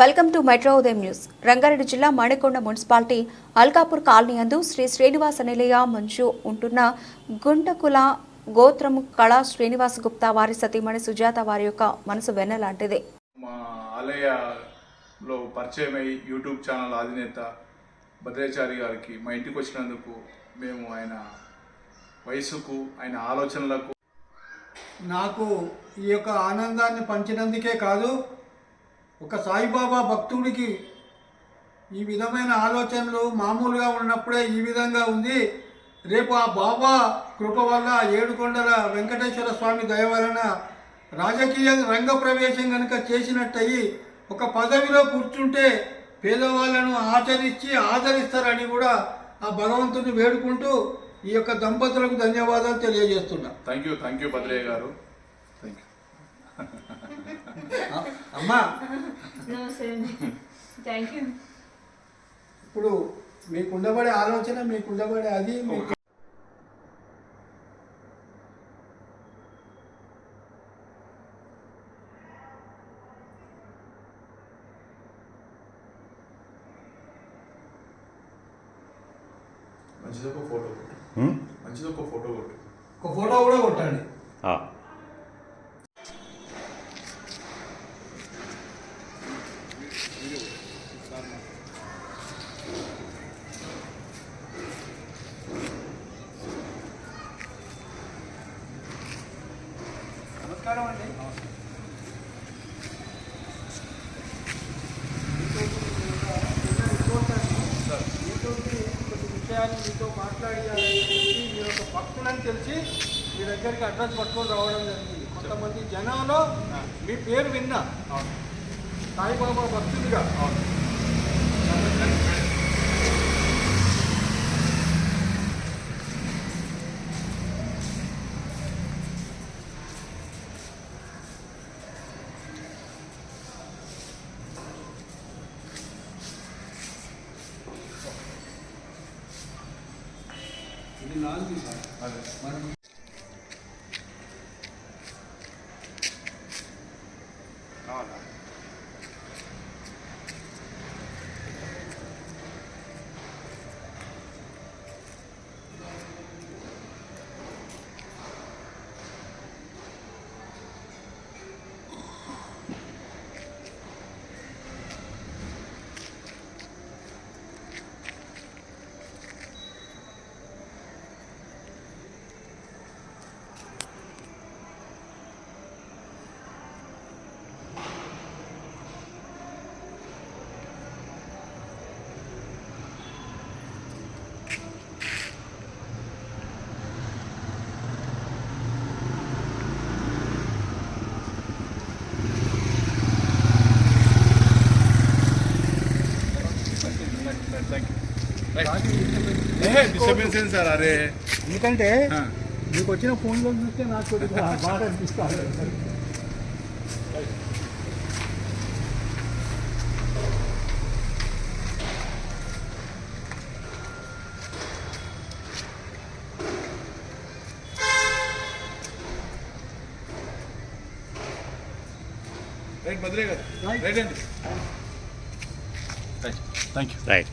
Welcome to metro ఉదయం news. Rangareddy జిల్లా Manikonda municipality Alkapur colony యందు శ్రీ శ్రీనివాస నిలయ మంచు ఉంటున్న గుంటకుల గోత్రము కళా శ్రీనివాస గుప్తా వారి సతీమణి సుజాత వారి యొక్క మనసు వెన్నలాంటిది. మా ఆలయలో పరిచయం అయ్యి యూట్యూబ్ ఛానల్ అధినేత భద్రాచారి గారికి మా ఇంటికి వచ్చినందుకు మేము ఆయన వయసుకు ఆయన ఆలోచనలకు నాకు ఈ యొక్క ఆనందాన్ని పంచినందుకే కాదు ఒక సాయిబాబా భక్తుడికి ఈ విధమైన ఆలోచనలు మామూలుగా ఉన్నప్పుడే ఈ విధంగా ఉంది. రేపు ఆ బాబా కృప వల్ల ఏడుకొండల వెంకటేశ్వర స్వామి దయ వలన రాజకీయ రంగ ప్రవేశం కనుక చేసినట్టయి ఒక పదవిలో కూర్చుంటే పేదవాళ్ళను ఆచరించి ఆదరిస్తారని కూడా ఆ భగవంతుని వేడుకుంటూ ఈ యొక్క దంపతులకు ధన్యవాదాలు తెలియజేస్తున్నా. Thank you thank you Bhadraiah garu. Thank you అమ్మా నమస్తే అండి థ్యాంక్ యూ ఇప్పుడు మీకు ఉండబడే ఆలోచన మీకు ఉండబడే అది మీకు మంచిది ఒక ఫోటో కొట్టు. మంచిది ఒక ఫోటో కొట్టు. ఒక ఫోటో కూడా కొట్టండి ఆ. నమస్కారం అండి విషయాలు మీతో మాట్లాడాలని చెప్పి మీ యొక్క భక్తులని తెలిసి మీ దగ్గరికి అడ్రస్ పట్టుకొని రావడం జరిగింది కొంతమంది జనంలో మీ పేరు విన్నా సాయిబాబా భక్తుడిగా ఇది నాలుగు సార్ మనం డిస్టర్బెన్స్ ఏంటి సార్ అరే ఎందుకంటే ఆ. మీకు వచ్చిన ఫోన్లో చూస్తే నాకు కొద్దిగా బాగా అనిపిస్తుంది రైట్ భద్రయ్య గారు రైట్ అండి థ్యాంక్ యూ రైట్